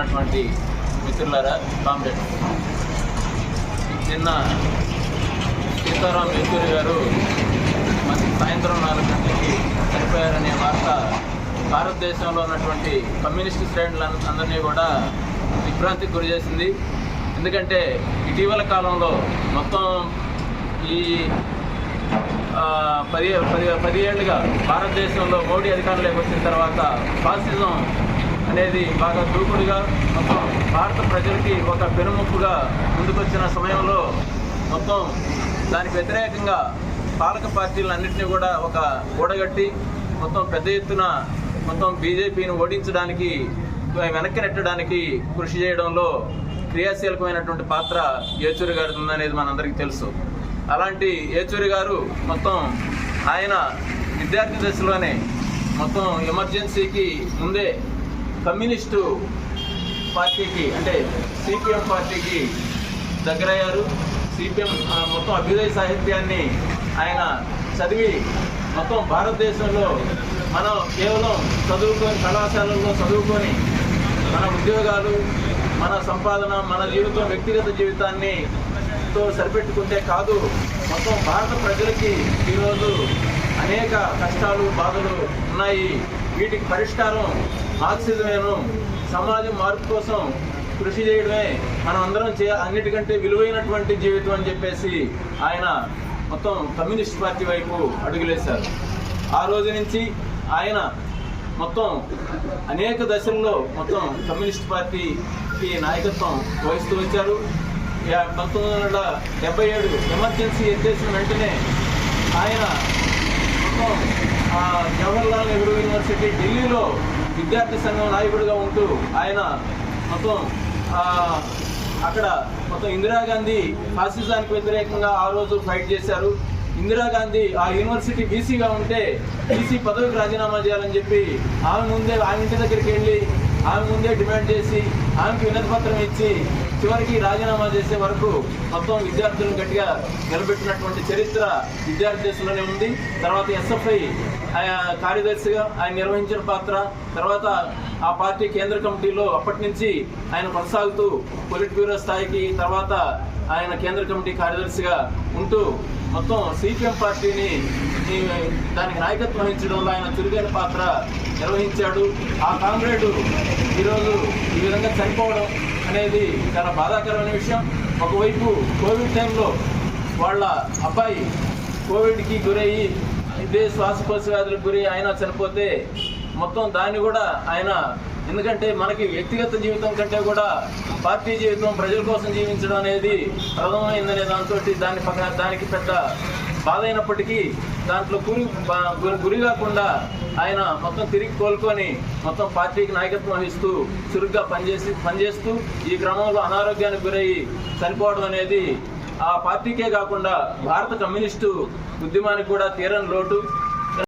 ఉన్నటువంటి మిత్రులారా కామ్రేడ్. నిన్న సీతారాం యేచూరి గారు మరి సాయంత్రం నాలుగు గంటలకి చనిపోయారనే వార్త భారతదేశంలో ఉన్నటువంటి కమ్యూనిస్టు శ్రేణులందరినీ కూడా విభ్రాంతికి గురి చేసింది. ఎందుకంటే ఇటీవల కాలంలో మొత్తం ఈ పది పది పది ఏళ్ళుగా భారతదేశంలో మోడీ అధికారంలోకి వచ్చిన తర్వాత ఫాసిజం అనేది బాగా దూకుడుగా మొత్తం భారత ప్రజలకి ఒక పెనుముప్పుగా ముందుకొచ్చిన సమయంలో మొత్తం దానికి వ్యతిరేకంగా పాలక పార్టీలన్నింటినీ కూడా ఒక కూడగట్టి మొత్తం పెద్ద ఎత్తున మొత్తం బీజేపీని ఓడించడానికి వెనక్కి నెట్టడానికి కృషి చేయడంలో క్రియాశీలకమైనటువంటి పాత్ర యేచూరి గారి ఉందనేది మనందరికీ తెలుసు. అలాంటి ఏచూరి గారు మొత్తం ఆయన విద్యార్థి దశలోనే మొత్తం ఎమర్జెన్సీకి ముందే కమ్యూనిస్టు పార్టీకి అంటే సిపిఎం పార్టీకి దగ్గరయ్యారు. సిపిఎం మొత్తం అభ్యుదయ సాహిత్యాన్ని ఆయన చదివి మొత్తం భారతదేశంలో మనం కేవలం చదువుకొని కళాశాలల్లో చదువుకొని మన ఉద్యోగాలు మన సంపాదన మన జీవితం వ్యక్తిగత జీవితాన్ని తో సరిపెట్టుకుంటే కాదు మొత్తం భారత ప్రజలకి ఈరోజు అనేక కష్టాలు బాధలు ఉన్నాయి. వీటికి పరిష్కారం మార్క్సిజమేను. సమాజం మార్పు కోసం కృషి చేయడమే మనం అందరం చే అన్నిటికంటే విలువైనటువంటి జీవితం అని చెప్పేసి ఆయన మొత్తం కమ్యూనిస్ట్ పార్టీ వైపు అడుగులేశారు. ఆ రోజు నుంచి ఆయన మొత్తం అనేక దశల్లో మొత్తం కమ్యూనిస్ట్ పార్టీకి నాయకత్వం వహిస్తూ వచ్చారు. యా- పంతొమ్మిది వందల డెబ్బై ఏడు ఎమర్జెన్సీ ఎత్తేసిన వెంటనే ఆయన మొత్తం జవహర్లాల్ నెహ్రూ యూనివర్సిటీ ఢిల్లీలో విద్యార్థి సంఘం నాయకుడిగా ఉంటూ ఆయన మొత్తం అక్కడ మొత్తం ఇందిరాగాంధీ ఫాసిజానికి వ్యతిరేకంగా ఆ రోజు ఫైట్ చేశారు. ఇందిరాగాంధీ ఆ యూనివర్సిటీ బీసీగా ఉంటే బీసీ పదవికి రాజీనామా చేయాలని చెప్పి ఆమె ముందే ఆమె ఇంటి దగ్గరికి వెళ్ళి ఆమె ముందే డిమాండ్ చేసి ఆమెకి వినతి పత్రం ఇచ్చి చివరికి రాజీనామా చేసే వరకు మొత్తం విద్యార్థులను గట్టిగా నిలబెట్టినటువంటి చరిత్ర విద్యార్థి ఉంది. తర్వాత ఎస్ఎఫ్ఐ కార్యదర్శిగా ఆయన నిర్వహించిన పాత్ర తర్వాత ఆ పార్టీ కేంద్ర కమిటీలో అప్పటి నుంచి ఆయన కొనసాగుతూ పొలిట్ బ్యూరో స్థాయికి తర్వాత ఆయన కేంద్ర కమిటీ కార్యదర్శిగా ఉంటూ మొత్తం సిపిఎం పార్టీని దానికి నాయకత్వం వహించడంలో ఆయన చురుగైన పాత్ర నిర్వహించాడు. ఆ కామ్రేడ్ ఈరోజు ఈ విధంగా చనిపోవడం అనేది చాలా బాధాకరమైన విషయం. ఒకవైపు కోవిడ్ టైంలో వాళ్ళ అబ్బాయి కోవిడ్కి గురయ్యి ఇదే శ్వాసకోశ వ్యాధులకు గురి ఆయన చనిపోతే మొత్తం దాన్ని కూడా ఆయన ఎందుకంటే మనకి వ్యక్తిగత జీవితం కంటే కూడా పార్టీ జీవితం ప్రజల కోసం జీవించడం అనేది ప్రథమైందనే దాంతో దాని పక్క దానికి పెద్ద బాధ అయినప్పటికీ దాంట్లో గురి బా- గురి గురి కాకుండా ఆయన మొత్తం తిరిగి కోలుకొని మొత్తం పార్టీకి నాయకత్వం వహిస్తూ చురుగ్గా పనిచేసి పనిచేస్తూ ఈ క్రమంలో అనారోగ్యానికి గురయ్యి చనిపోవడం అనేది ఆ పార్టీకే కాకుండా భారత కమ్యూనిస్టు ఉద్యమానికి కూడా తీరని లోటు.